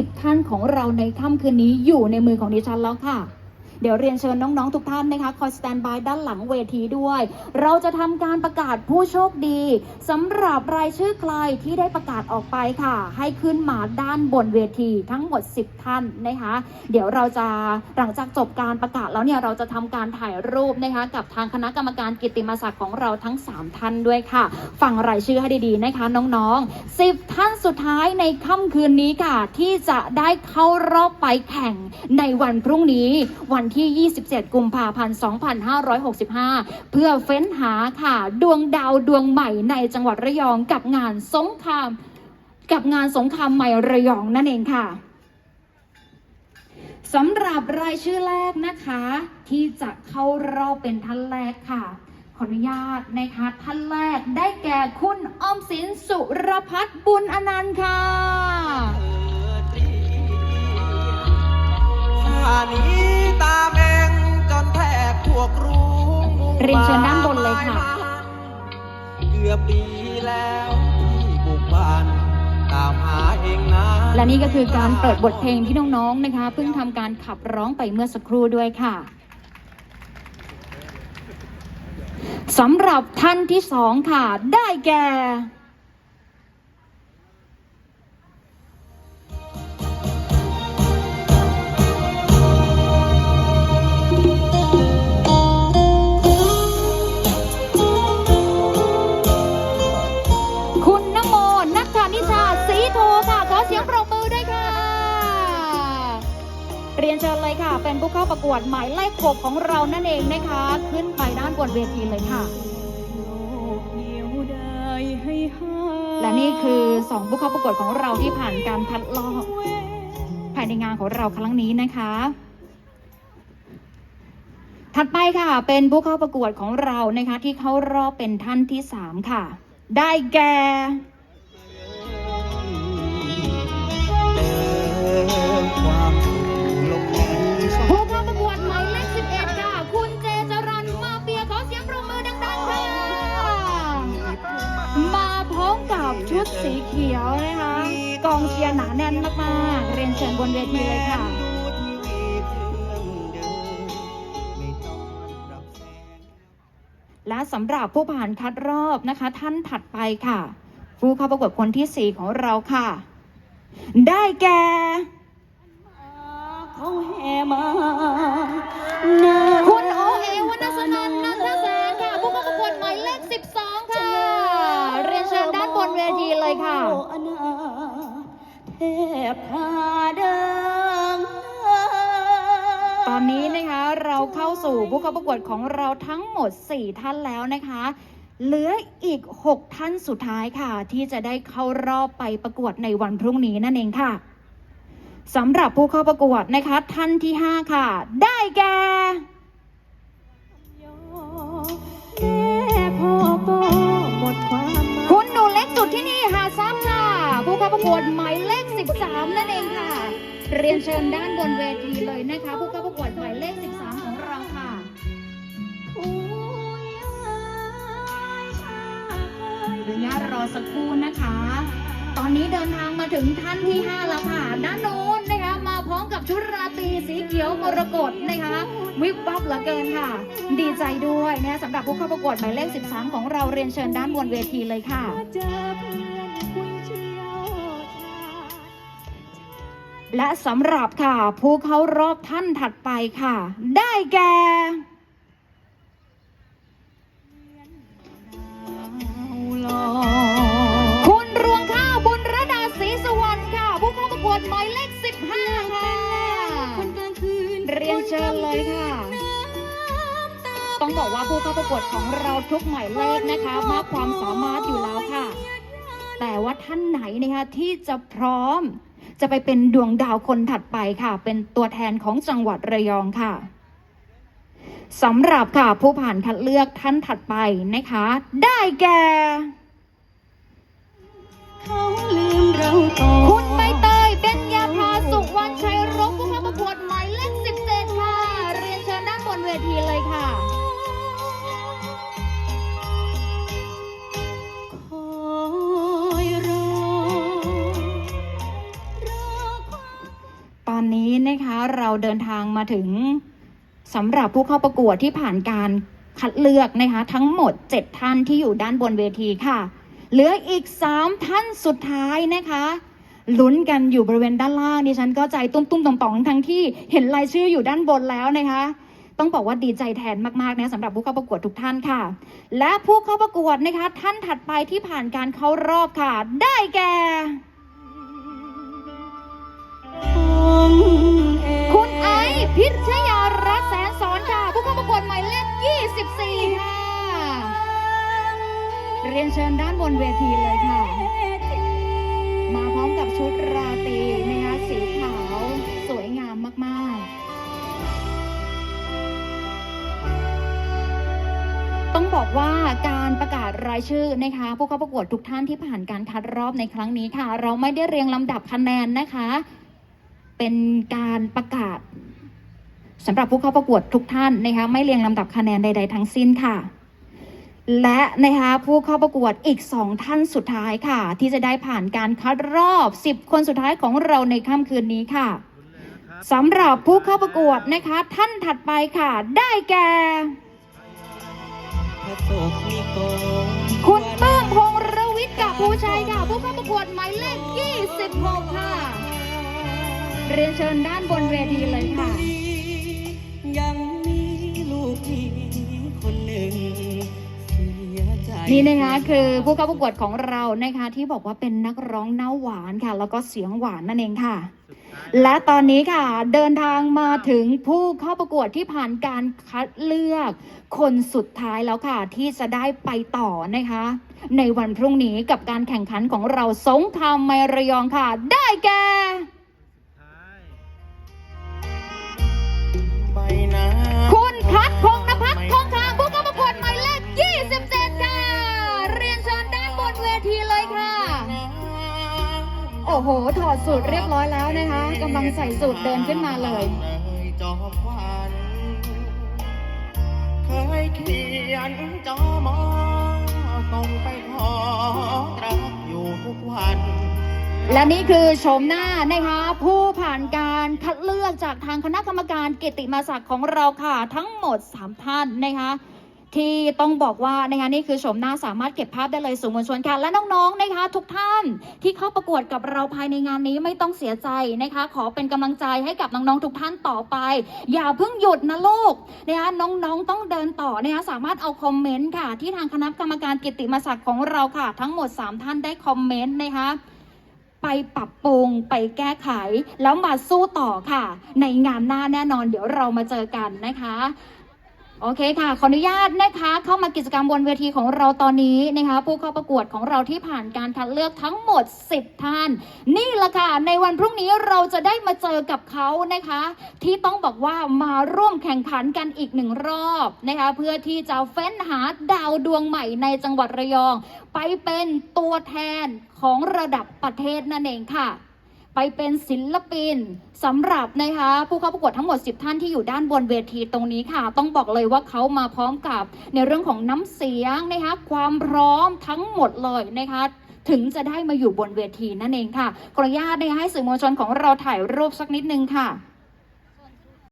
10 ท่านของเราในค่ำคืนนี้อยู่ในมือของดิฉันแล้วค่ะ เดี๋ยวเรียนเชิญน้องๆทุกท่านนะคะคอยสแตนบายด้านหลังเวทีด้วย เราจะทำการประกาศผู้โชคดีสำหรับรายชื่อใครที่ได้ประกาศออกไปค่ะ ให้ขึ้นมาด้านบนเวทีทั้งหมด 10 ท่านนะคะ เดี๋ยวเราจะหลังจากจบการประกาศแล้วเนี่ยเราจะทำการถ่ายรูปนะคะ กับทางคณะกรรมการกิตติมศักดิ์ของเราทั้ง 3 ท่านด้วยค่ะฟังรายชื่อให้ดีๆนะคะน้องๆ 10 ท่านสุดท้ายในค่ำคืนนี้ค่ะ ที่จะได้เข้ารอบไปแข่งในวันพรุ่งนี้วันที่ 27 กุมภาพันธ์ 2565 เพื่อเฟ้นหาค่ะ ดวงดาวดวงใหม่ในจังหวัดระยองกับงานสงคราม กับงานสงครามใหม่ระยองนั่นเองค่ะสำหรับรายชื่อแรกนะคะ ที่จะเข้ารอบเป็นท่านแรกค่ะขออนุญาตนะคะท่านแรกได้แก่คุณออมสินสุรพัฒน์บุญอนันต์ค่ะ ข้านี้ตามเองจนแทบพวกรู้เรียนเชิญด้านบนเลยค่ะ เกือบปีแล้วที่บุกบ้านตามหาเองนะและนี่ก็คือการเปิดบทเพลงที่น้องๆนะคะเพิ่งทำการขับร้องไปเมื่อสักครู่ด้วยค่ะสำหรับท่านที่สองค่ะ ได้แก่ เป็นผู้เข้าประกวดหมายเลขหกของเรานั่นเองนะคะ ขึ้นไปด้านบนเวทีเลยค่ะ และนี่คือสองผู้เข้าประกวดของเราที่ผ่านการคัดลอกภายในงานของเราครั้งนี้นะคะ ถัดไปค่ะ เป็นผู้เข้าประกวดของเรานะคะ ที่เข้ารอบเป็นท่านที่สามค่ะ ได้แก่ ดสีเขียวนะคะ กองเชียร์หนาแน่นมากๆ เรียนเชิญบนเวทีเลยค่ะดูทีวีเครื่องเดิมไม่ต้องรับแสงและสำหรับผู้ผ่านคัดรอบนะคะ ท่านถัดไปค่ะ ผู้เข้าประกวดคนที่ 4 ของเราค่ะ ได้แก่เขาแห่มา บพาเดิมตอนนี้นะคะเราเข้าสู่ผู้เข้าประกวดของเราทั้งหมด 4 ท่านแล้วนะคะ เหลืออีก 6 ท่านสุดท้ายค่ะ ที่จะได้เข้ารอบไปประกวดในวันพรุ่งนี้นั่นเองค่ะสำหรับผู้เข้าประกวดนะคะ ท่านที่ 5 ค่ะ ได้แก่แม่พ่อก็หมดความหมายคุณหนูเล็กสุดที่นี่หาซับค่ะ ผู้เข้าประกวดหมายเลข 13 นั่นเองค่ะ เรียนเชิญด้านบนเวทีเลยนะคะ ผู้เข้าประกวดหมายเลข 13 ของเราค่ะผู้ยายชายอนุญาตรอสักครู่นะคะ ตอนนี้เดินทางมาถึงท่านที่ 5 แล้วค่ะ ด้านโน้นนะคะ มาพร้อมกับชุดราตรีสีเขียวมรกตนะคะ วิบวับเหลือเกินค่ะ ดีใจด้วยนะสำหรับผู้เข้าประกวดหมายเลข 13 ของเราเรียนเชิญด้านบนเวทีเลยค่ะ และสำหรับค่ะ ผู้เข้ารอบท่านถัดไปค่ะ ได้แก่คุณรวงข้าวบุญระดาศรีสุวรรณค่ะ ผู้เข้าประกวดหมายเลข15 ค่ะคนกลางคืนเรียนเชิญเลยค่ะ ต้องบอกว่าผู้เข้าประกวดของเราทุกหมายเลขนะคะมากความสามารถอยู่แล้วค่ะ แต่ว่าท่านไหนนะคะที่จะพร้อม จะไปเป็นดวงดาวคนถัดไปค่ะ เป็นตัวแทนของจังหวัดระยองค่ะสำหรับค่ะผู้ผ่านคัดเลือกท่านถัดไปนะคะ ได้แก่ เราเดินทางมาถึงสำหรับผู้เข้าประกวดที่ผ่านการคัดเลือกนะคะทั้งหมด 7 ท่านที่อยู่ด้านบนเวทีค่ะ เหลืออีก 3 ท่านสุดท้ายนะคะลุ้นกันอยู่บริเวณด้านล่างดิฉันก็ใจตุ้มตุ้มๆต่อมๆทั้งที่เห็นรายชื่ออยู่ด้านบนแล้วนะคะ ต้องบอกว่าดีใจแทนมากๆนะสำหรับผู้เข้าประกวดทุกท่านค่ะ และผู้เข้าประกวดนะคะ ท่านถัดไปที่ผ่านการเข้ารอบค่ะ ได้แก่ พิชยารัตน์แสนสอนค่ะ ผู้เข้าประกวดหมายเลข 24 ค่ะ เรียนเชิญด้านบนเวทีเลยค่ะ มาพร้อมกับชุดราตรีนะคะสีขาว สวยงามมากๆ ต้องบอกว่าการประกาศรายชื่อนะคะผู้เข้าประกวดทุกท่านที่ผ่านการคัดรอบในครั้งนี้ค่ะ เราไม่ได้เรียงลำดับคะแนนนะคะ เป็นการประกาศ สำหรับผู้เข้าประกวดทุกท่านนะคะไม่เรียงลำดับคะแนนใด ๆ ทั้งสิ้นค่ะ และนะคะผู้เข้าประกวดอีกสองท่านสุดท้ายค่ะ ที่จะได้ผ่านการคัดรอบ 10 คนสุดท้ายของเราในค่ำคืนนี้ค่ะสำหรับผู้เข้าประกวดนะคะท่านถัดไปค่ะ ได้แก่คุณเปิ้งพงรวิทย์กับผู้ชัยค่ะ ผู้เข้าประกวดหมายเลข26ค่ะ เรียนเชิญด้านบนเวทีเลยค่ะ คนหนึ่งนี่นะคะคือผู้เข้าประกวดของเรานะคะที่บอกว่าเป็นนักร้องหน้าหวานค่ะ แล้วก็เสียงหวานนั่นเองค่ะ และตอนนี้ค่ะเดินทางมาถึงผู้เข้าประกวดที่ผ่านการคัดเลือกคนสุดท้ายแล้วค่ะ ที่จะได้ไปต่อนะคะ ในวันพรุ่งนี้กับการแข่งขันของเราสงครามไมระยองค่ะ ได้แก่ อ้โห ถอดสูตรเรียบร้อยแล้วนะคะกำลังใส่สูตรเดินขึ้นมาเลยจอควันเคยเขียนจอมอต้องไปขอรักอยู่ทุกวัน และนี่คือโฉมหน้านะคะ ผู้ผ่านการคัดเลือกจากทางคณะกรรมการกิตติมาศักดิ์ของเราค่ะ ทั้งหมด 3 ท่านนะคะ ที่ต้องบอกว่านะคะนี่คือโฉมหน้าสามารถเก็บภาพได้เลยสู่มวลชนค่ะและน้องๆนะคะ ทุกท่านที่เข้าประกวดกับเราภายในงานนี้ไม่ต้องเสียใจนะคะ ขอเป็นกำลังใจให้กับน้องๆทุกท่านต่อไป อย่าเพิ่งหยุดนะลูกนะคะน้องๆต้องเดินต่อนะคะสามารถเอาคอมเมนต์ค่ะ ที่ทางคณะกรรมการกิตติมศักดิ์ของเราค่ะ ทั้งหมด 3 ท่านได้คอมเมนต์นะคะไปปรับปรุงไปแก้ไข แล้วมาสู้ต่อค่ะ ในงานหน้าแน่นอนเดี๋ยวเรามาเจอกันนะคะ โอเคค่ะ ขออนุญาตนะคะเข้ามากิจกรรมบนเวทีของเราตอนนี้นะคะ ผู้เข้าประกวดของเราที่ผ่านการคัดเลือกทั้งหมด 10 ท่าน นี่ละค่ะ ในวันพรุ่งนี้เราจะได้มาเจอกับเขานะคะ ที่ต้องบอกว่ามาร่วมแข่งขันกันอีกหนึ่งรอบนะคะ เพื่อที่จะเฟ้นหาดาวดวงใหม่ในจังหวัดระยอง ไปเป็นตัวแทนของระดับประเทศนั่นเองค่ะ ไปเป็นศิลปินสำหรับนะคะผู้เข้าประกวดทั้งหมด 10 ท่านที่อยู่ด้านบนเวทีตรงนี้ค่ะ ต้องบอกเลยว่าเขามาพร้อมกับในเรื่องของน้ำเสียงนะคะความพร้อมทั้งหมดเลยนะคะถึงจะได้มาอยู่บนเวทีนั่นเองค่ะขออนุญาตนะคะให้สื่อมวลชนของเราถ่ายรูปสักนิดนึงค่ะ